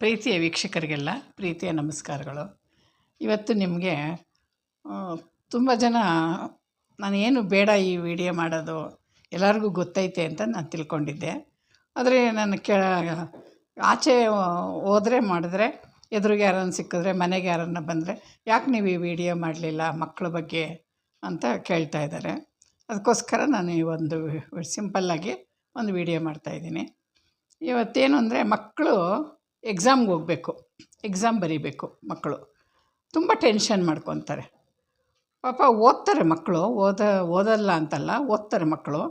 ಪ್ರೀತಿಯ ವೀಕ್ಷಕರಿಗೆಲ್ಲ ಪ್ರೀತಿಯ ನಮಸ್ಕಾರಗಳು. ಇವತ್ತು ನಿಮಗೆ ತುಂಬ ಜನ, ನಾನೇನು ಬೇಡ ಈ ವಿಡಿಯೋ ಮಾಡೋದು, ಎಲ್ಲರಿಗೂ ಗೊತ್ತೈತೆ ಅಂತ ನಾನು ತಿಳ್ಕೊಂಡಿದ್ದೆ. ಆದರೆ ನಾನು ಕೆ, ಆಚೆ ಹೋದರೆ ಮಾಡಿದ್ರೆ, ಎದುರಿಗೆ ಯಾರನ್ನ ಸಿಕ್ಕಿದ್ರೆ, ಮನೆಗೆ ಯಾರನ್ನ ಬಂದರೆ, ಯಾಕೆ ನೀವು ಈ ವಿಡಿಯೋ ಮಾಡಲಿಲ್ಲ ಮಕ್ಕಳ ಬಗ್ಗೆ ಅಂತ ಕೇಳ್ತಾ ಇದ್ದಾರೆ. ಅದಕ್ಕೋಸ್ಕರ ನಾನು ಈ ಒಂದು ಸಿಂಪಲ್ಲಾಗಿ ಒಂದು ವಿಡಿಯೋ ಮಾಡ್ತಾಯಿದ್ದೀನಿ ಇವತ್ತೇನು ಅಂದರೆ ಮಕ್ಕಳು ಎಕ್ಸಾಮ್ಗೆ ಹೋಗಬೇಕು ಎಕ್ಸಾಮ್ ಬರೀಬೇಕು ಮಕ್ಕಳು. ತುಂಬ ಟೆನ್ಷನ್ ಮಾಡ್ಕೊತಾರೆ. ಪಾಪ ಓದ್ತಾರೆ ಮಕ್ಕಳು, ಓದ, ಓದಲ್ಲ ಅಂತಲ್ಲ, ಓದ್ತಾರೆ ಮಕ್ಕಳು.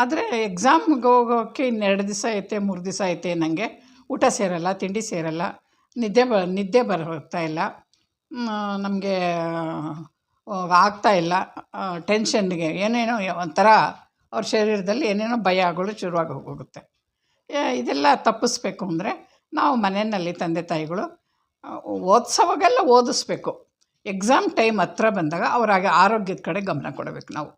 ಆದರೆ ಎಕ್ಸಾಮ್ಗೆ ಹೋಗೋಕ್ಕೆ ಇನ್ನೆರಡು ದಿವಸ ಐತೆ, ಮೂರು ದಿವಸ ಐತೆ ನನಗೆ ಊಟ ಸೇರಲ್ಲ, ತಿಂಡಿ ಸೇರಲ್ಲ, ನಿದ್ದೆ ಬ, ನಿದ್ದೆ ಬರ್ತಾ ಇಲ್ಲ. ನಮಗೆ ಆಗ್ತಾ ಇಲ್ಲ. ಟೆನ್ಷನ್ಗೆ ಏನೇನೋ ಒಂಥರ ಅವ್ರ ಶರೀರದಲ್ಲಿ ಏನೇನೋ ಭಯಗಳು ಶುರುವಾಗಿ ಹೋಗುತ್ತೆ ಇದೆಲ್ಲ ತಪ್ಪಿಸ್ಬೇಕು ಅಂದರೆ ನಾವು ಮನೆಯಲ್ಲಿ ತಂದೆ ತಾಯಿಗಳು ಓದಿಸೋವಾಗೆಲ್ಲ ಓದಿಸ್ಬೇಕು. ಎಕ್ಸಾಮ್ ಟೈಮ್ ಹತ್ರ ಬಂದಾಗ ಅವ್ರಾಗ ಆರೋಗ್ಯದ ಕಡೆ ಗಮನ ಕೊಡಬೇಕು ನಾವು.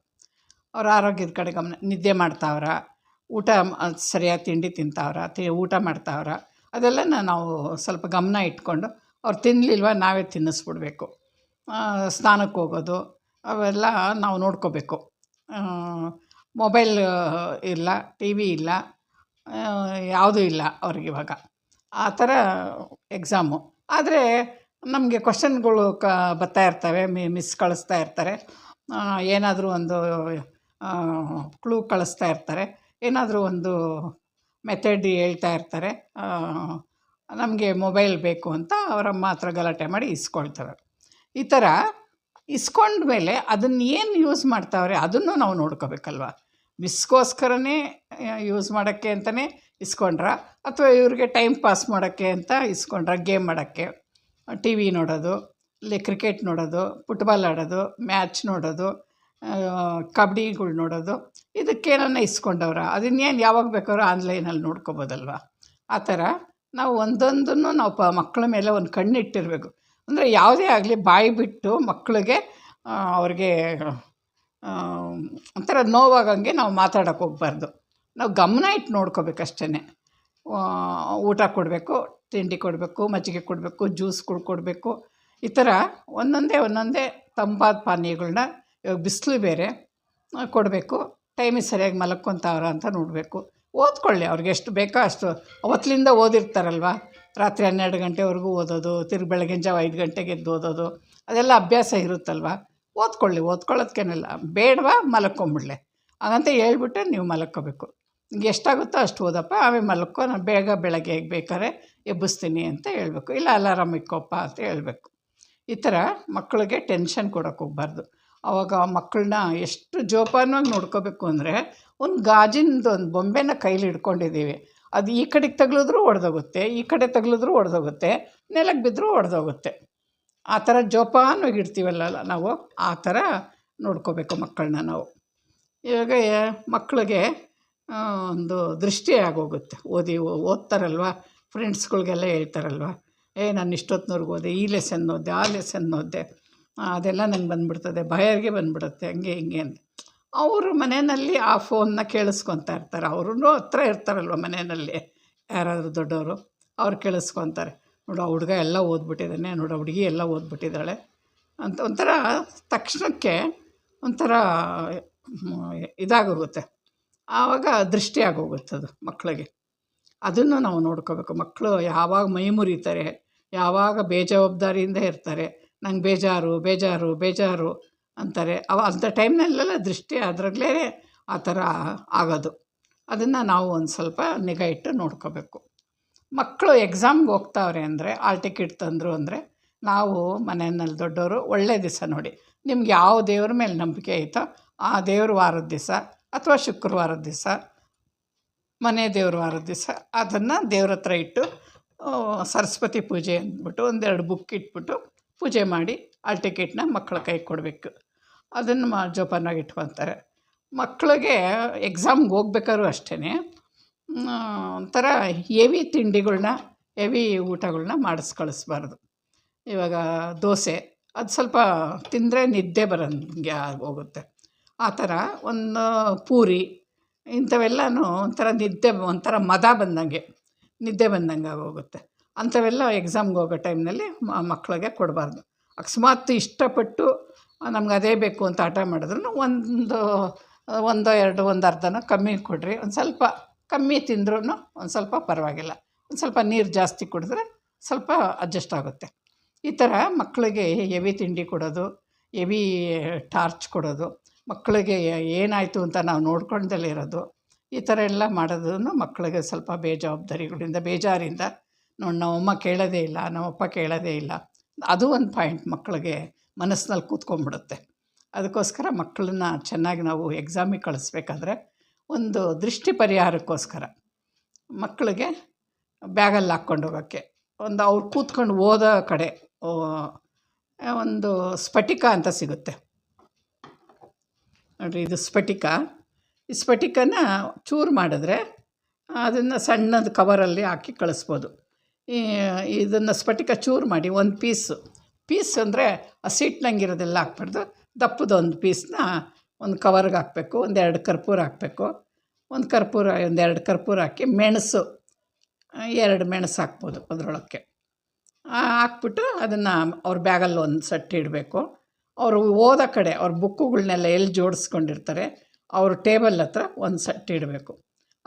ಅವ್ರ ಆರೋಗ್ಯದ ಕಡೆ ಗಮನ, ನಿದ್ದೆ ಮಾಡ್ತಾವ್ರ, ಊಟ ಸರಿಯಾಗಿ ತಿಂಡಿ ತಿಂತಾವ್ರ, ತಿ, ಊಟ ಮಾಡ್ತಾವ್ರ ಅದೆಲ್ಲ ನಾವು ಸ್ವಲ್ಪ ಗಮನ ಇಟ್ಕೊಂಡು ಅವ್ರು ತಿನ್ನಲಿಲ್ವ ನಾವೇ ತಿನ್ನಿಸ್ಬಿಡ್ಬೇಕು. ಸ್ನಾನಕ್ಕೆ ಹೋಗೋದು, ಅವೆಲ್ಲ ನಾವು ನೋಡ್ಕೋಬೇಕು. ಮೊಬೈಲ್ ಇಲ್ಲ, ಟಿ ವಿ ಇಲ್ಲ ಯಾವುದೂ ಇಲ್ಲ ಅವ್ರಿಗೆ ಇವಾಗ. ಆ ಥರ ಎಕ್ಸಾಮು ಆದರೆ ನಮಗೆ ಕ್ವಶನ್ಗಳು ಕ ಬರ್ತಾ ಇರ್ತವೆ ಮಿಸ್ ಕಳಿಸ್ತಾ ಇರ್ತಾರೆ. ಏನಾದರೂ ಒಂದು ಕ್ಲೂ ಕಳಿಸ್ತಾ ಇರ್ತಾರೆ. ಏನಾದರೂ ಒಂದು ಮೆಥಡ್ ಹೇಳ್ತಾ ಇರ್ತಾರೆ. ನಮಗೆ ಮೊಬೈಲ್ ಬೇಕು ಅಂತ ಅವರಮ್ಮ ಮಾತ್ರ ಗಲಾಟೆ ಮಾಡಿ ಇಸ್ಕೊಳ್ತಾರೆ ಈ ಥರ ಇಸ್ಕೊಂಡ್ಮೇಲೆ ಅದನ್ನು ಏನು ಯೂಸ್ ಮಾಡ್ತಾವ್ರೆ ಅದನ್ನು ನಾವು ನೋಡ್ಕೋಬೇಕಲ್ವ? ಮಿಸ್ಗೋಸ್ಕರನೇ ಯೂಸ್ ಮಾಡೋಕ್ಕೆ ಅಂತಲೇ ಇಸ್ಕೊಂಡ್ರ? ಅಥವಾ ಇವ್ರಿಗೆ ಟೈಮ್ ಪಾಸ್ ಮಾಡೋಕ್ಕೆ ಅಂತ ಇಸ್ಕೊಂಡ್ರ? ಗೇಮ್ ಆಡೋಕ್ಕೆ. ಟಿ ವಿ ನೋಡೋದು, ಇಲ್ಲಿ ಕ್ರಿಕೆಟ್ ನೋಡೋದು ಫುಟ್ಬಾಲ್ ಆಡೋದು ಮ್ಯಾಚ್ ನೋಡೋದು ಕಬಡ್ಡಿಗಳು ನೋಡೋದು. ಇದಕ್ಕೇನನ್ನ ಇಸ್ಕೊಂಡವ್ರ? ಅದನ್ನೇನು ಯಾವಾಗ ಬೇಕಾದ್ರೂ ಆನ್ಲೈನಲ್ಲಿ ನೋಡ್ಕೋಬೋದಲ್ವ? ಆ ಥರ ನಾವು ಒಂದೊಂದನ್ನು ನಾವು ಪ ಮಕ್ಕಳ ಮೇಲೆ ಒಂದು ಕಣ್ಣಿಟ್ಟಿರಬೇಕು. ಅಂದರೆ ಯಾವುದೇ ಆಗಲಿ ಬಾಯಿ ಬಿಟ್ಟು ಮಕ್ಕಳಿಗೆ ಅವ್ರಿಗೆ ಒಂಥರ ನೋವಾಗಂಗೆ ನಾವು ಮಾತಾಡೋಕೆ ಹೋಗ್ಬಾರ್ದು. ನಾವು ಗಮನ ಇಟ್ಟು ನೋಡ್ಕೋಬೇಕಷ್ಟೇ ಊಟ ಕೊಡಬೇಕು, ತಿಂಡಿ ಕೊಡಬೇಕು, ಮಜ್ಜಿಗೆ ಕೊಡಬೇಕು ಜ್ಯೂಸ್ಗಳು ಕೊಡಬೇಕು. ಈ ಥರ ಒಂದೊಂದೇ ಒಂದೊಂದೇ ತಂಪಾದ ಪಾನೀಯಗಳನ್ನ ಇವಾಗ ಬಿಸಿಲು ಬೇರೆ ಕೊಡಬೇಕು. ಟೈಮಿಗೆ ಸರಿಯಾಗಿ ಮಲಕ್ಕೊತಾವ್ರ ಅಂತ ನೋಡಬೇಕು. ಓದ್ಕೊಳ್ಳಿ ಅವ್ರಿಗೆ ಎಷ್ಟು ಬೇಕೋ ಅಷ್ಟು. ಅವತ್ತಿನಿಂದ ಓದಿರ್ತಾರಲ್ವ? ರಾತ್ರಿ ಹನ್ನೆರಡು ಗಂಟೆವರೆಗೂ ಓದೋದು, ತಿರ್ಗಿ ಬೆಳಗಿನ ಜಾವ ಐದು ಗಂಟೆಗೆ ಎದ್ದು ಓದೋದು, ಅದೆಲ್ಲ ಅಭ್ಯಾಸ ಇರುತ್ತಲ್ವ? ಓದ್ಕೊಳ್ಳಿ ಓದ್ಕೊಳ್ಳೋದಕ್ಕೇನಿಲ್ಲ ಬೇಡವಾ ಮಲಕ್ಕೊಂಬಿಡ್ಲೆ ಹಾಗಂತ ಹೇಳ್ಬಿಟ್ಟು ನೀವು ಮಲಕ್ಕೋಬೇಕು ಎಷ್ಟಾಗುತ್ತೋ ಅಷ್ಟು ಓದಪ್ಪ. ಆಮೇಲೆ ಮಲ್ಕೋ, ನಾನು ಬೇಗ ಬೆಳಗ್ಗೆ ಬೇಕಾದ್ರೆ ಎಬ್ಬಿಸ್ತೀನಿ ಅಂತ ಹೇಳಬೇಕು. ಇಲ್ಲ ಅಲಾರಾಮ್ ಇಕ್ಕೋಪ್ಪ ಅಂತ ಹೇಳಬೇಕು. ಈ ಥರ ಮಕ್ಕಳಿಗೆ ಟೆನ್ಷನ್ ಕೊಡೋಕೆ ಹೋಗ್ಬಾರ್ದು. ಆವಾಗ ಮಕ್ಕಳನ್ನ ಎಷ್ಟು ಜೋಪಾನವಾಗಿ ನೋಡ್ಕೋಬೇಕು ಅಂದರೆ ಒಂದು ಗಾಜಿನದು ಒಂದು ಬೊಂಬೆನ ಕೈಲಿ ಹಿಡ್ಕೊಂಡಿದ್ದೀವಿ. ಅದು ಈ ಕಡೆಗೆ ತಗ್ಲಿದ್ರು ಒಡೆದೋಗುತ್ತೆ, ಈ ಕಡೆ ತಗ್ಲಿದ್ರು ಒಡೆದೋಗುತ್ತೆ ನೆಲಕ್ಕೆ ಬಿದ್ದರೂ ಒಡೆದೋಗುತ್ತೆ. ಆ ಥರ ಜೋಪಾನವಾಗಿ ಇಡ್ತೀವಲ್ಲ ನಾವು, ಆ ಥರ ನೋಡ್ಕೋಬೇಕು ಮಕ್ಕಳನ್ನ ನಾವು. ಇವಾಗ ಮಕ್ಕಳಿಗೆ ಒಂದು ದೃಷ್ಟಿ ಆಗೋಗುತ್ತೆ. ಓದಿ, ಓದ್ತಾರಲ್ವ? ಫ್ರೆಂಡ್ಸ್ಗಳಿಗೆಲ್ಲ ಹೇಳ್ತಾರಲ್ವ? ಏ, ನಾನು ಇಷ್ಟೊತ್ತಿನವ್ರಿಗೆ ಓದೆ, ಈ ಲೆಸನ್ ಓದಿದೆ, ಆ ಲೆಸನ್ ಓದಿದೆ. ಅದೆಲ್ಲ ನಂಗೆ ಬಂದುಬಿಡ್ತದೆ ಭಯಗೆ ಬಂದುಬಿಡುತ್ತೆ, ಹಂಗೆ, ಹಿಂಗೆ ಅಂತ. ಅವರು ಮನೆಯಲ್ಲಿ ಆ ಫೋನ್ನ ಕೇಳಿಸ್ಕೊತಾ ಇರ್ತಾರೆ. ಅವ್ರೂ ಹತ್ರ ಇರ್ತಾರಲ್ವ ಮನೆಯಲ್ಲಿ? ಯಾರಾದರೂ ದೊಡ್ಡವರು, ಅವ್ರು ಕೇಳಿಸ್ಕೊತಾರೆ. ನೋಡು, ಆ ಹುಡುಗ ಎಲ್ಲ ಓದ್ಬಿಟ್ಟಿದ್ದಾನೆ, ನೋಡು ಹುಡುಗಿ ಎಲ್ಲ ಓದ್ಬಿಟ್ಟಿದ್ದಾಳೆ ಅಂತ ಒಂಥರ ತಕ್ಷಣಕ್ಕೆ ಒಂಥರ ಇದಾಗೋಗುತ್ತೆ. ಆವಾಗ ದೃಷ್ಟಿ ಅದು ಮಕ್ಕಳಿಗೆ ಅದನ್ನು ನಾವು ನೋಡ್ಕೋಬೇಕು. ಮಕ್ಕಳು ಯಾವಾಗ ಮೈ ಮುರಿತಾರೆ, ಯಾವಾಗ ಬೇಜವಾಬ್ದಾರಿಯಿಂದ ಇರ್ತಾರೆ, ನಂಗೆ ಬೇಜಾರು ಬೇಜಾರು ಬೇಜಾರು ಅಂತಾರೆ. ಅವ ಅಂಥ ಟೈಮ್ನಲ್ಲೆಲ್ಲ ದೃಷ್ಟಿ ಅದರಲ್ಲೇ ಆ ಥರ ಆಗೋದು. ಅದನ್ನು ನಾವು ಒಂದು ಸ್ವಲ್ಪ ನಿಗಾ ಇಟ್ಟು ನೋಡ್ಕೋಬೇಕು. ಮಕ್ಕಳು ಎಕ್ಸಾಮ್ಗೆ ಹೋಗ್ತಾವ್ರೆ ಅಂದರೆ ಆಲ್ ಟಿಕೆಟ್ ತಂದರು ಅಂದರೆ, ನಾವು ಮನೆಯಲ್ಲಿ ದೊಡ್ಡವರು ಒಳ್ಳೆಯ ದಿವಸ ನೋಡಿ. ನಿಮ್ಗೆ ಯಾವ ದೇವ್ರ ಮೇಲೆ ನಂಬಿಕೆ ಐತೋ, ಆ ದೇವ್ರ ವಾರದ ದಿವಸ ಅಥವಾ ಶುಕ್ರವಾರದ ದಿವಸ, ಮನೆ ದೇವ್ರ ವಾರದ ದಿವಸ, ಅದನ್ನು ದೇವ್ರ ಹತ್ರ ಇಟ್ಟು ಸರಸ್ವತಿ ಪೂಜೆ ಅಂದ್ಬಿಟ್ಟು ಒಂದೆರಡು ಬುಕ್ ಇಟ್ಬಿಟ್ಟು ಪೂಜೆ ಮಾಡಿ ಆಲ್ ಟಿಕೆಟ್ನ ಮಕ್ಕಳ ಕೈ ಕೊಡಬೇಕು. ಅದನ್ನು ಮಾ ಜೋಪಾನಾಗಿ ಇಟ್ಕೊತಾರೆ ಮಕ್ಕಳಿಗೆ ಎಕ್ಸಾಮ್ಗೆ ಹೋಗ್ಬೇಕಾದ್ರೂ ಅಷ್ಟೇ ಒಂಥರ ಹೆವಿ ತಿಂಡಿಗಳನ್ನ ಹೆವಿ ಊಟಗಳನ್ನ ಮಾಡಿಸ್ ಕಳಿಸ್ಬಾರ್ದು. ಇವಾಗ ದೋಸೆ, ಅದು ಸ್ವಲ್ಪ ತಿಂದರೆ ನಿದ್ದೆ ಬರೋಂಗೆ ಹೋಗುತ್ತೆ. ಆ ಥರ ಒಂದು ಪೂರಿ, ಇಂಥವೆಲ್ಲನೂ ಒಂಥರ ನಿದ್ದೆ, ಒಂಥರ ಮದ ಬಂದಂಗೆ, ನಿದ್ದೆ ಬಂದಂಗೆ ಆಗೋಗುತ್ತೆ. ಅಂಥವೆಲ್ಲ ಎಕ್ಸಾಮ್ಗೆ ಹೋಗೋ ಟೈಮ್ನಲ್ಲಿ ಮಕ್ಕಳಿಗೆ ಕೊಡಬಾರ್ದು. ಅಕಸ್ಮಾತ್ ಇಷ್ಟಪಟ್ಟು ನಮ್ಗೆ ಅದೇ ಬೇಕು ಅಂತ ಹಠ ಮಾಡಿದ್ರು ಒಂದು, ಒಂದೋ, ಎರಡು, ಒಂದು ಅರ್ಧನೋ ಕಮ್ಮಿ ಕೊಡಿರಿ. ಒಂದು ಸ್ವಲ್ಪ ಕಮ್ಮಿ ತಿಂದ್ರೂ ಒಂದು ಸ್ವಲ್ಪ ಪರವಾಗಿಲ್ಲ. ಒಂದು ಸ್ವಲ್ಪ ನೀರು ಜಾಸ್ತಿ ಕುಡಿದ್ರೆ ಸ್ವಲ್ಪ ಅಡ್ಜಸ್ಟ್ ಆಗುತ್ತೆ. ಈ ಥರ ಮಕ್ಕಳಿಗೆ ಎವಿ ತಿಂಡಿ ಕೊಡೋದು ಎವಿ ಟಾರ್ಚ್ ಕೊಡೋದು ಮಕ್ಕಳಿಗೆ ಏನಾಯಿತು ಅಂತ ನಾವು ನೋಡ್ಕೊಳ್ದಲೇ ಇರೋದು. ಈ ಥರ ಎಲ್ಲ ಮಾಡೋದನ್ನು ಮಕ್ಕಳಿಗೆ ಸ್ವಲ್ಪ ಬೇಜವಾಬ್ದಾರಿಗಳಿಂದ, ಬೇಜಾರಿಂದ ನೋಡಿ ನಮ್ಮಮ್ಮ ಕೇಳೋದೇ ಇಲ್ಲ ನಮ್ಮಪ್ಪ ಕೇಳೋದೇ ಇಲ್ಲ. ಅದು ಒಂದು ಪಾಯಿಂಟ್ ಮಕ್ಕಳಿಗೆ ಮನಸ್ಸಿನಲ್ಲಿ ಕೂತ್ಕೊಂಡ್ಬಿಡುತ್ತೆ. ಅದಕ್ಕೋಸ್ಕರ ಮಕ್ಕಳನ್ನ ಚೆನ್ನಾಗಿ ನಾವು ಎಕ್ಸಾಮಿಗೆ ಕಳಿಸ್ಬೇಕಾದ್ರೆ ಒಂದು ದೃಷ್ಟಿ ಪರಿಹಾರಕ್ಕೋಸ್ಕರ ಮಕ್ಕಳಿಗೆ ಬ್ಯಾಗಲ್ಲಿ ಹಾಕ್ಕೊಂಡು ಹೋಗೋಕ್ಕೆ. ಒಂದು ಅವ್ರು ಕೂತ್ಕೊಂಡು ಓದೋ ಕಡೆ ಒಂದು ಸ್ಫಟಿಕ ಅಂತ ಸಿಗುತ್ತೆ. ನೋಡಿರಿ ಇದು ಸ್ಫಟಿಕ. ಈ ಸ್ಫಟಿಕನ ಚೂರು ಮಾಡಿದ್ರೆ ಅದನ್ನು ಸಣ್ಣದು ಕವರಲ್ಲಿ ಹಾಕಿ ಕಳಿಸ್ಬೋದು. ಈ, ಇದನ್ನು ಸ್ಫಟಿಕ ಚೂರು ಮಾಡಿ, ಒಂದು ಪೀಸು. ಪೀಸ್ ಅಂದರೆ ಹಸಿಟ್ನಂಗಿರೋದೆಲ್ಲ ಹಾಕ್ಬಾರ್ದು. ದಪ್ಪದ ಒಂದು ಪೀಸ್ನ ಒಂದು ಕವರ್ಗೆ ಹಾಕಬೇಕು ಒಂದೆರಡು ಕರ್ಪೂರ ಹಾಕಬೇಕು. ಒಂದು ಕರ್ಪೂರ ಒಂದೆರಡು ಕರ್ಪೂರ ಹಾಕಿ ಮೆಣಸು, ಎರಡು ಮೆಣಸು ಹಾಕ್ಬೋದು ಅದರೊಳಕ್ಕೆ. ಹಾಕ್ಬಿಟ್ಟು ಅದನ್ನು ಅವ್ರ ಬ್ಯಾಗಲ್ಲಿ ಒಂದು ಸೆಟ್ ಇಡಬೇಕು. ಅವರು ಓದೋ ಕಡೆ ಅವ್ರ ಬುಕ್ಕುಗಳನ್ನೆಲ್ಲ ಎಲ್ಲಿ ಜೋಡಿಸ್ಕೊಂಡಿರ್ತಾರೆ, ಅವ್ರ ಟೇಬಲ್ ಹತ್ರ ಒಂದು ಸೆಟ್ ಇಡಬೇಕು.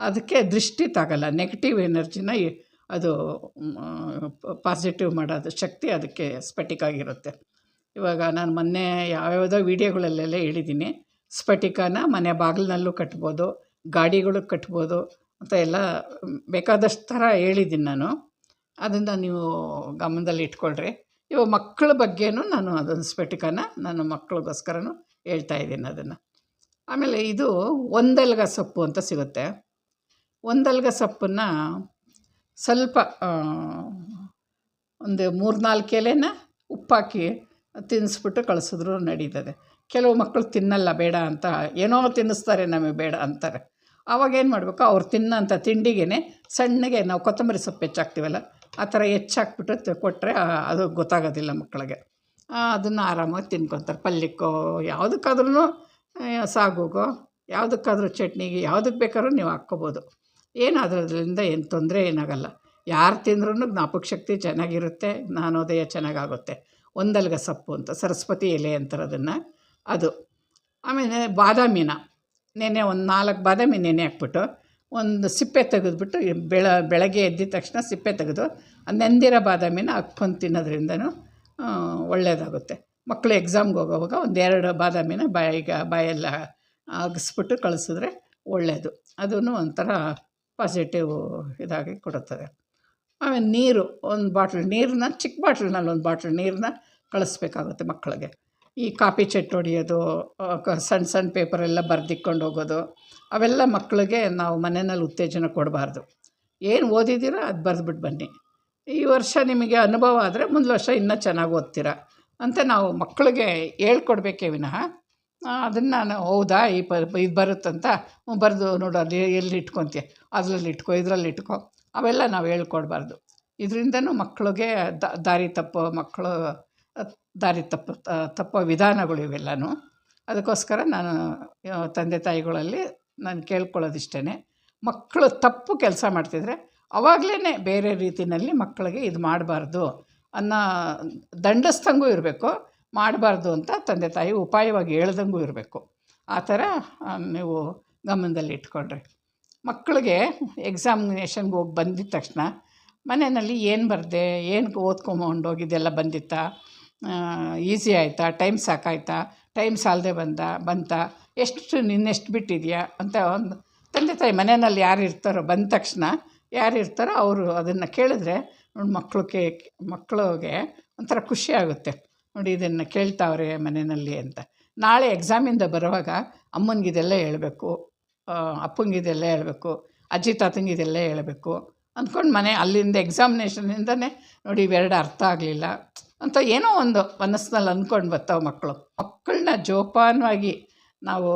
ಅದಕ್ಕೆ ದೃಷ್ಟಿ ತಾಗಲ್ಲ, ನೆಗೆಟಿವ್ ಎನರ್ಜಿನ ಅದು ಪಾಸಿಟಿವ್ ಮಾಡೋದು ಶಕ್ತಿ ಅದಕ್ಕೆ ಸ್ಫಟಿಕಾಗಿರುತ್ತೆ ಇವಾಗ ನಾನು ಮೊನ್ನೆ ಯಾವ್ಯಾವುದೋ ವೀಡಿಯೋಗಳಲ್ಲೆಲ್ಲ ಹೇಳಿದ್ದೀನಿ. ಸ್ಫಟಿಕನ ಮನೆ ಬಾಗಿಲಿನಲ್ಲೂ ಕಟ್ಬೋದು, ಗಾಡಿಗಳು ಕಟ್ಬೋದು ಅಂತ ಎಲ್ಲ ಬೇಕಾದಷ್ಟು ಥರ ಹೇಳಿದ್ದೀನಿ ನಾನು. ಅದನ್ನು ನೀವು ಗಮನದಲ್ಲಿ ಇಟ್ಕೊಳ್ರಿ. ಇವಾಗ ಮಕ್ಕಳ ಬಗ್ಗೆನೂ ನಾನು ಅದೊಂದು ಸ್ಫಟಿಕನ ನಾನು ಹೇಳ್ತಾ ಇದ್ದೀನಿ ಅದನ್ನು. ಆಮೇಲೆ ಇದು ಒಂದಲ್ಗ ಸೊಪ್ಪು ಅಂತ ಸಿಗುತ್ತೆ. ಒಂದಲ್ಗ ಸೊಪ್ಪನ್ನು ಸ್ವಲ್ಪ ಒಂದು ಮೂರು ನಾಲ್ಕು ಎಲೆನ ಉಪ್ಪಾಕಿ ತಿನ್ನಿಸ್ಬಿಟ್ಟು ಕಳಿಸಿದ್ರು ನಡೀತದೆ. ಕೆಲವು ಮಕ್ಕಳು ತಿನ್ನಲ್ಲ, ಬೇಡ ಅಂತ ಏನೋ ತಿನ್ನಿಸ್ತಾರೆ, ನಮಗೆ ಬೇಡ ಅಂತಾರೆ. ಆವಾಗ ಏನು ಮಾಡಬೇಕು, ಅವ್ರು ತಿನ್ನೋಂಥ ತಿಂಡಿಗೆ ಸಣ್ಣಗೆ ನಾವು ಕೊತ್ತಂಬರಿ ಸೊಪ್ಪು ಹೆಚ್ಚಾಕ್ತೀವಲ್ಲ ಆ ಥರ ಹೆಚ್ಚಾಕ್ಬಿಟ್ಟು ಕೊಟ್ಟರೆ ಅದು ಗೊತ್ತಾಗೋದಿಲ್ಲ ಮಕ್ಕಳಿಗೆ. ಅದನ್ನು ಆರಾಮಾಗಿ ತಿನ್ಕೊತಾರೆ. ಪಲ್ಯಕ್ಕೋ ಯಾವುದಕ್ಕಾದ್ರೂ ಸಾಗುಗೋ, ಯಾವುದಕ್ಕಾದ್ರೂ ಚಟ್ನಿಗೆ ಯಾವುದಕ್ಕೆ ಬೇಕಾದ್ರೂ ನೀವು ಹಾಕ್ಕೊಬೋದು. ಏನು ಅದರಿಂದ ಏನು ತೊಂದರೆ ಏನಾಗಲ್ಲ. ಯಾರು ತಿಂದ್ರೂ ಜ್ಞಾಪಕ ಶಕ್ತಿ ಚೆನ್ನಾಗಿರುತ್ತೆ ಜ್ಞಾನೋದಯ ಚೆನ್ನಾಗಾಗುತ್ತೆ. ಒಂದಲ್ಗ ಸೊಪ್ಪು ಅಂತ, ಸರಸ್ವತಿ ಎಲೆ ಅಂತಾರೆ ಅದನ್ನು ಅದು. ಆಮೇಲೆ ಬಾದಾಮಿನ ನೆನೆ ಒಂದು ನಾಲ್ಕು ಬಾದಾಮಿ ನೆನೆ ಹಾಕ್ಬಿಟ್ಟು ಒಂದು ಸಿಪ್ಪೆ ತೆಗೆದುಬಿಟ್ಟು ಬೆಳ, ಬೆಳಗ್ಗೆ ಎದ್ದಿದ ತಕ್ಷಣ ಸಿಪ್ಪೆ ತೆಗೆದು ಆ ನೆಂದಿರೋ ಬಾದಾಮಿನ ಹಾಕ್ಕೊಂಡು ತಿನ್ನೋದ್ರಿಂದನೂ ಒಳ್ಳೆಯದಾಗುತ್ತೆ ಮಕ್ಕಳು ಎಕ್ಸಾಮ್ಗೆ ಹೋಗೋವಾಗ ಒಂದೆರಡು ಬಾದಾಮಿನ ಬಾಯಿಗೆ ಬಾಯೆಲ್ಲ ಆಗಿಸ್ಬಿಟ್ಟು ಕಳಿಸಿದ್ರೆ ಒಳ್ಳೆಯದು ಅದೂ ಒಂಥರ ಪಾಸಿಟಿವ್ ಇದಾಗಿ ಕೊಡುತ್ತದೆ. ಆಮೇಲೆ ನೀರು, ಒಂದು ಬಾಟ್ಲ್, ನೀರನ್ನ, ಚಿಕ್ಕ ಬಾಟ್ಲ್ನಲ್ಲಿ ಒಂದು ಬಾಟ್ಲ್ ನೀರನ್ನ ಕಳಿಸ್ಬೇಕಾಗುತ್ತೆ ಮಕ್ಕಳಿಗೆ. ಈ ಕಾಪಿ ಚೆಟ್ ಹೊಡಿಯೋದು ಸಣ್ಣ ಸಣ್ಣ ಪೇಪರೆಲ್ಲ ಬರೆದಿಕ್ಕೊಂಡು ಹೋಗೋದು, ಅವೆಲ್ಲ ಮಕ್ಕಳಿಗೆ ನಾವು ಮನೆಯಲ್ಲಿ ಉತ್ತೇಜನ ಕೊಡಬಾರ್ದು. ಏನು ಓದಿದ್ದೀರೋ ಅದು ಬರೆದ್ಬಿಟ್ಟು ಬನ್ನಿ. ಈ ವರ್ಷ ನಿಮಗೆ ಅನುಭವ ಆದರೆ ಮುಂದಿನ ವರ್ಷ ಇನ್ನೂ ಚೆನ್ನಾಗಿ ಓದ್ತೀರ ಅಂತ ನಾವು ಮಕ್ಕಳಿಗೆ ಹೇಳ್ಕೊಡ್ಬೇಕೇ ವಿನಃ. ಅದನ್ನು ನಾನು ಹೌದಾ, ಈ ಪ, ಇದು ಬರುತ್ತಂತ ಬರೆದು ನೋಡು, ಅಲ್ಲಿ ಎಲ್ಲಿ ಇಟ್ಕೊತೀಯ? ಅದರಲ್ಲಿ ಇಟ್ಕೊ, ಇದರಲ್ಲಿ ಇಟ್ಕೊ. ಅವೆಲ್ಲ ನಾವು ಹೇಳ್ಕೊಡ್ಬಾರ್ದು. ಇದರಿಂದನೂ ಮಕ್ಕಳಿಗೆ ದಾರಿ ತಪ್ಪೋ ಮಕ್ಕಳು ದಾರಿ ತಪ್ಪು ತಪ್ಪೋ ವಿಧಾನಗಳು ಇವೆಲ್ಲವೂ ಅದಕ್ಕೋಸ್ಕರ ನಾನು ತಂದೆ ತಾಯಿಗಳಲ್ಲಿ ನಾನು ಕೇಳ್ಕೊಳ್ಳೋದಿಷ್ಟೇ ಮಕ್ಕಳು ತಪ್ಪು ಕೆಲಸ ಮಾಡ್ತಿದ್ರೆ ಅವಾಗಲೇ ಬೇರೆ ರೀತಿಯಲ್ಲಿ ಮಕ್ಕಳಿಗೆ ಇದು ಮಾಡಬಾರ್ದು ಅನ್ನೋ ದಂಡಿಸ್ದಂಗೂ ಇರಬೇಕು, ಮಾಡಬಾರ್ದು ಅಂತ ತಂದೆ ತಾಯಿ ಉಪಾಯವಾಗಿ ಹೇಳ್ದಂಗೂ ಇರಬೇಕು. ಆ ಥರ ನೀವು ಗಮನದಲ್ಲಿ ಇಟ್ಕೊಳ್ರಿ ಮಕ್ಕಳಿಗೆ ಎಕ್ಸಾಮಿನೇಷನ್ಗೆ ಹೋಗಿ ಬಂದಿದ್ದ ತಕ್ಷಣ ಮನೆಯಲ್ಲಿ ಏನು ಬರದೆ, ಏನು ಓದ್ಕೊಂಬಂಡು ಹೋಗಿದ್ದೆಲ್ಲ ಬಂದಿತ್ತಾ? ಈಸಿ ಆಯಿತಾ? ಟೈಮ್ ಸಾಕಾಯ್ತಾ? ಟೈಮ್ ಸಾಲದೆ ಬಂದ, ಬಂತ? ಎಷ್ಟು, ನಿನ್ನೆಷ್ಟು ಬಿಟ್ಟಿದೆಯಾ? ಅಂತ ಒಂದು ತಂದೆ ತಾಯಿ ಮನೆಯಲ್ಲಿ ಯಾರು ಇರ್ತಾರೋ, ಬಂದ ತಕ್ಷಣ ಯಾರು ಇರ್ತಾರೋ ಅವರು ಅದನ್ನು ಕೇಳಿದ್ರೆ ನೋಡಿ ಮಕ್ಕಳು ಕೇ ಮಕ್ಕಳಿಗೆ ಒಂಥರ ಖುಷಿ ಆಗುತ್ತೆ. ನೋಡಿ, ಇದನ್ನು ಕೇಳ್ತಾವ್ರೆ ಮನೆಯಲ್ಲಿ ಅಂತ. ನಾಳೆ ಎಕ್ಸಾಮಿಂದ ಬರುವಾಗ ಅಮ್ಮನಿಗೆ ಇದೆಲ್ಲ ಹೇಳಬೇಕು ಅಪ್ಪಂಗೆ ಇದೆಲ್ಲ ಹೇಳಬೇಕು, ಅಜ್ಜಿ ತಾತಂಗೆ ಇದೆಲ್ಲ ಹೇಳಬೇಕು. ಅಂದ್ಕೊಂಡು ಮನೆ ಅಲ್ಲಿಂದ ಎಕ್ಸಾಮಿನೇಷನಿಂದನೇ ನೋಡಿ ಇವೆರಡು ಅರ್ಥ ಆಗಲಿಲ್ಲ. ಅಂತ ಏನೋ ಒಂದು ಮನಸ್ಸಿನಲ್ಲಿ ಅಂದ್ಕೊಂಡು ಬರ್ತಾವೆ ಮಕ್ಕಳು ಮಕ್ಕಳನ್ನ ಜೋಪಾನವಾಗಿ ನಾವು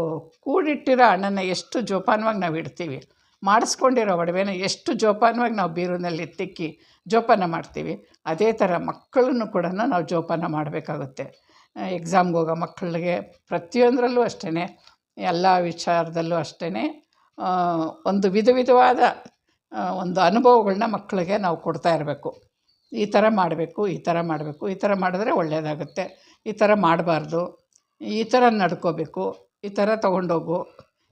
ಕೂಡಿಟ್ಟಿರೋ ಹಣನ ಎಷ್ಟು ಜೋಪಾನವಾಗಿ ನಾವು ಇಡ್ತೀವಿ. ಮಾಡಿಸ್ಕೊಂಡಿರೋ ಒಡವೆನ ಎಷ್ಟು ಜೋಪಾನವಾಗಿ ನಾವು ಬೀರುನಲ್ಲಿ ತಿಕ್ಕಿ ಜೋಪಾನ ಮಾಡ್ತೀವಿ. ಅದೇ ಥರ ಮಕ್ಕಳನ್ನು ಕೂಡ ನಾವು ಜೋಪಾನ ಮಾಡಬೇಕಾಗುತ್ತೆ. ಎಕ್ಸಾಮ್ಗೆ ಹೋಗೋ ಮಕ್ಕಳಿಗೆ ಪ್ರತಿಯೊಂದರಲ್ಲೂ ಅಷ್ಟೇ ಎಲ್ಲ ವಿಚಾರದಲ್ಲೂ ಅಷ್ಟೇ ಒಂದು ವಿಧ ವಿಧವಾದ ಒಂದು ಅನುಭವಗಳನ್ನ ಮಕ್ಕಳಿಗೆ ನಾವು ಕೊಡ್ತಾ ಇರಬೇಕು. ಈ ಥರ ಮಾಡಬೇಕು, ಈ ಥರ ಮಾಡಬೇಕು, ಈ ಥರ ಮಾಡಿದ್ರೆ ಒಳ್ಳೆಯದಾಗುತ್ತೆ ಈ ಥರ ಮಾಡಬಾರ್ದು. ಈ ಥರ ನಡ್ಕೋಬೇಕು, ಈ ಥರ ತೊಗೊಂಡೋಗು.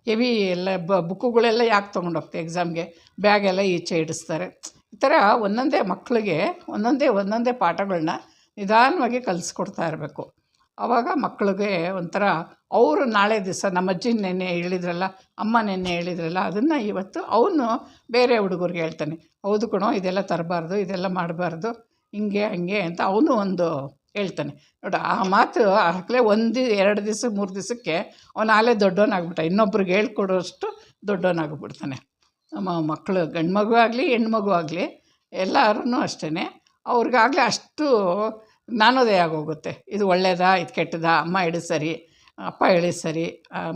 ಹೆವಿ ಎಲ್ಲ ಬುಕ್ಕುಗಳೆಲ್ಲ ಯಾಕೆ ತೊಗೊಂಡೋಗ್ತೆ ಎಕ್ಸಾಮ್ಗೆ? ಬ್ಯಾಗೆಲ್ಲ ಈಚೆ ಇಡಿಸ್ತಾರೆ. ಈ ಥರ ಒಂದೊಂದೇ ಮಕ್ಕಳಿಗೆ ಒಂದೊಂದೇ ಒಂದೊಂದೇ ಪಾಠಗಳನ್ನ ನಿಧಾನವಾಗಿ ಕಲಿಸ್ಕೊಡ್ತಾ ಇರಬೇಕು. ಆವಾಗ ಮಕ್ಕಳಿಗೆ ಒಂಥರ ಅವರು ನಾಳೆ ದಿವಸ ನಮ್ಮ ಅಜ್ಜಿ ನೆನ್ನೆ ಹೇಳಿದ್ರಲ್ಲ, ಅಮ್ಮ ನೆನ್ನೆ ಹೇಳಿದ್ರಲ್ಲ, ಅದನ್ನು ಇವತ್ತು ಅವನು ಬೇರೆ ಹುಡುಗರಿಗೆ ಹೇಳ್ತಾನೆ. ಹೌದು ಕಣೋ, ಇದೆಲ್ಲ ತರಬಾರ್ದು, ಇದೆಲ್ಲ ಮಾಡಬಾರ್ದು, ಹಿಂಗೆ, ಹಂಗೆ ಅಂತ ಅವನು ಒಂದು ಹೇಳ್ತಾನೆ. ನೋಡು, ಆ ಮಾತು ಆಗಲೇ ಒಂದು, ಎರಡು ದಿವಸ, ಮೂರು ದಿವಸಕ್ಕೆ ಅವನು ಆಲೇ ದೊಡ್ಡವನಾಗ್ಬಿಟ್ಟ. ಇನ್ನೊಬ್ರಿಗೆ ಹೇಳ್ಕೊಡೋಷ್ಟು ದೊಡ್ಡವನಾಗ್ಬಿಡ್ತಾನೆ. ನಮ್ಮ ಮಕ್ಕಳು ಗಂಡು ಮಗು ಆಗಲಿ, ಹೆಣ್ಮಗು ಮಗು ಆಗಲಿ ಎಲ್ಲರೂ ಅಷ್ಟೇ ಅವ್ರಿಗಾಗಲೇ ಅಷ್ಟು ಜ್ಞಾನೋದಯ ಆಗೋಗುತ್ತೆ. ಇದು ಒಳ್ಳೆಯದಾ ಇದು ಕೆಟ್ಟದಾ? ಅಮ್ಮ ಹೇಳಿದ ಸರಿ, ಅಪ್ಪ ಹೇಳಿದ ಸರಿ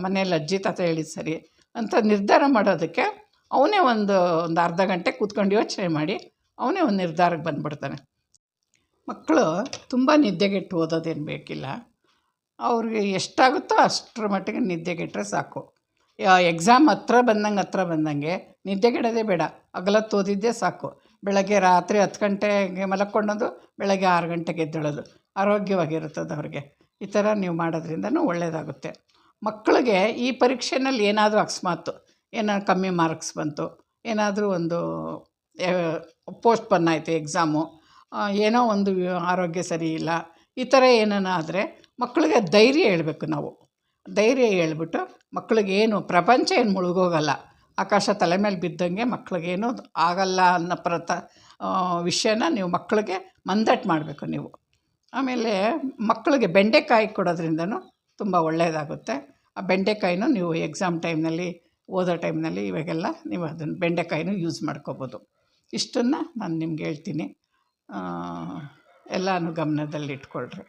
ಮನೇಲಿ ಅಜ್ಜಿ ತಾತ ಹೇಳಿದ ಸರಿ ಅಂತ ನಿರ್ಧಾರ ಮಾಡೋದಕ್ಕೆ ಅವನೇ ಒಂದು ಒಂದು ಅರ್ಧ ಗಂಟೆ ಕೂತ್ಕೊಂಡು ಯೋಚನೆ ಮಾಡಿ ಅವನೇ ಒಂದು ನಿರ್ಧಾರಕ್ಕೆ ಬಂದುಬಿಡ್ತಾನೆ. ಮಕ್ಕಳು ತುಂಬ ನಿದ್ದೆಗೆಟ್ಟು ಓದೋದೇನು ಬೇಕಿಲ್ಲ. ಅವ್ರಿಗೆ ಎಷ್ಟಾಗುತ್ತೋ ಅಷ್ಟರ ಮಟ್ಟಿಗೆ ನಿದ್ದೆಗೆಟ್ಟರೆ ಸಾಕು. ಎಕ್ಸಾಮ್ ಹತ್ರ ಬಂದಂಗೆ ಹತ್ರ ಬಂದಂಗೆ ನಿದ್ದೆಗೆಡೋದೇ ಬೇಡ. ಅಗಲತ್ತು ಓದಿದ್ದೇ ಸಾಕು. ಬೆಳಗ್ಗೆ ರಾತ್ರಿ ಹತ್ತು ಗಂಟೆಗೆ ಮಲಕ್ಕೊಂಡೋದು ಬೆಳಗ್ಗೆ ಆರು ಗಂಟೆಗೆ ಎದ್ದೇಳೋದು. ಆರೋಗ್ಯವಾಗಿರುತ್ತದೆ ಅವ್ರಿಗೆ. ಈ ಥರ ನೀವು ಮಾಡೋದ್ರಿಂದನೂ ಒಳ್ಳೆಯದಾಗುತ್ತೆ. ಮಕ್ಕಳಿಗೆ ಈ ಪರೀಕ್ಷೆನಲ್ಲಿ ಏನಾದರೂ ಅಕಸ್ಮಾತು ಏನಾದ್ರು ಕಮ್ಮಿ ಮಾರ್ಕ್ಸ್ ಬಂತು, ಏನಾದರೂ ಒಂದು ಪೋಸ್ಟ್ಪೋನ್ ಆಯಿತು ಎಕ್ಸಾಮು ಏನೋ ಒಂದು ಆರೋಗ್ಯ ಸರಿ ಇಲ್ಲ, ಈ ಥರ ಆದರೆ ಮಕ್ಕಳಿಗೆ ಧೈರ್ಯ ಹೇಳಬೇಕು ನಾವು. ಧೈರ್ಯ ಹೇಳ್ಬಿಟ್ಟು ಮಕ್ಕಳಿಗೇನು ಪ್ರಪಂಚ ಏನು ಮುಳುಗೋಗಲ್ಲ. ಆಕಾಶ ತಲೆ ಮೇಲೆ ಬಿದ್ದಂಗೆ ಮಕ್ಳಿಗೇನು ಆಗಲ್ಲ ಅನ್ನೋ ಪ್ರತ ವಿಷಯನ ನೀವು ಮಕ್ಕಳಿಗೆ ಮಂದಟ್ಟು ಮಾಡಬೇಕು ನೀವು. ಆಮೇಲೆ ಮಕ್ಕಳಿಗೆ ಬೆಂಡೆಕಾಯಿ ಕೊಡೋದ್ರಿಂದನೂ ತುಂಬ ಒಳ್ಳೆಯದಾಗುತ್ತೆ. ಆ ಬೆಂಡೆಕಾಯಿನೂ ನೀವು ಎಕ್ಸಾಮ್ ಟೈಮ್ನಲ್ಲಿ, ಓದೋ ಟೈಮ್ನಲ್ಲಿ ಇವಾಗೆಲ್ಲ ನೀವು ಅದನ್ನು ಬೆಂಡೆಕಾಯಿನೂ ಯೂಸ್ ಮಾಡ್ಕೋಬೋದು. ಇಷ್ಟನ್ನು ನಾನು ನಿಮ್ಗೆ ಹೇಳ್ತೀನಿ. ಎಲ್ಲನೂ ಗಮನದಲ್ಲಿಟ್ಕೊಳ್ರಿ.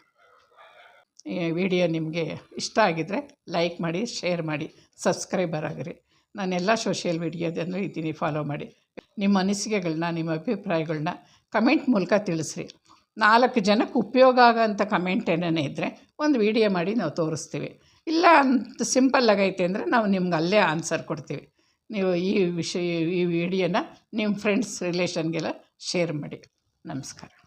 ಈ ವಿಡಿಯೋ ನಿಮಗೆ ಇಷ್ಟ ಆಗಿದರೆ ಲೈಕ್ ಮಾಡಿ, ಶೇರ್ ಮಾಡಿ, ಸಬ್ಸ್ಕ್ರೈಬರ್ ಆಗಿರಿ. ನಾನೆಲ್ಲ ಸೋಷಿಯಲ್ ಮೀಡಿಯಾದಲ್ಲೂ ಇದ್ದೀನಿ ಫಾಲೋ ಮಾಡಿ. ನಿಮ್ಮ ಅನಿಸಿಕೆಗಳನ್ನ ನಿಮ್ಮ ಅಭಿಪ್ರಾಯಗಳನ್ನ ಕಮೆಂಟ್ ಮೂಲಕ ತಿಳಿಸ್ರಿ. ನಾಲ್ಕು ಜನಕ್ಕೆ ಉಪಯೋಗ ಆಗೋಂಥ ಕಮೆಂಟ್ ಏನೇನೇ ಇದ್ದರೆ ಒಂದು ವೀಡಿಯೋ ಮಾಡಿ ನಾವು ತೋರಿಸ್ತೀವಿ. ಇಲ್ಲ ಅಂತ ಸಿಂಪಲ್ ಆಗೈತೆ ಅಂದರೆ ನಾವು ನಿಮ್ಗೆ ಅಲ್ಲೇ ಆನ್ಸರ್ ಕೊಡ್ತೀವಿ. ನೀವು ಈ ವಿಷಯ, ಈ ವಿಡಿಯೋನ ನಿಮ್ಮ ಫ್ರೆಂಡ್ಸ್ ರಿಲೇಷನ್ಗೆಲ್ಲ ಶೇರ್ ಮಾಡಿ. ನಮಸ್ಕಾರ.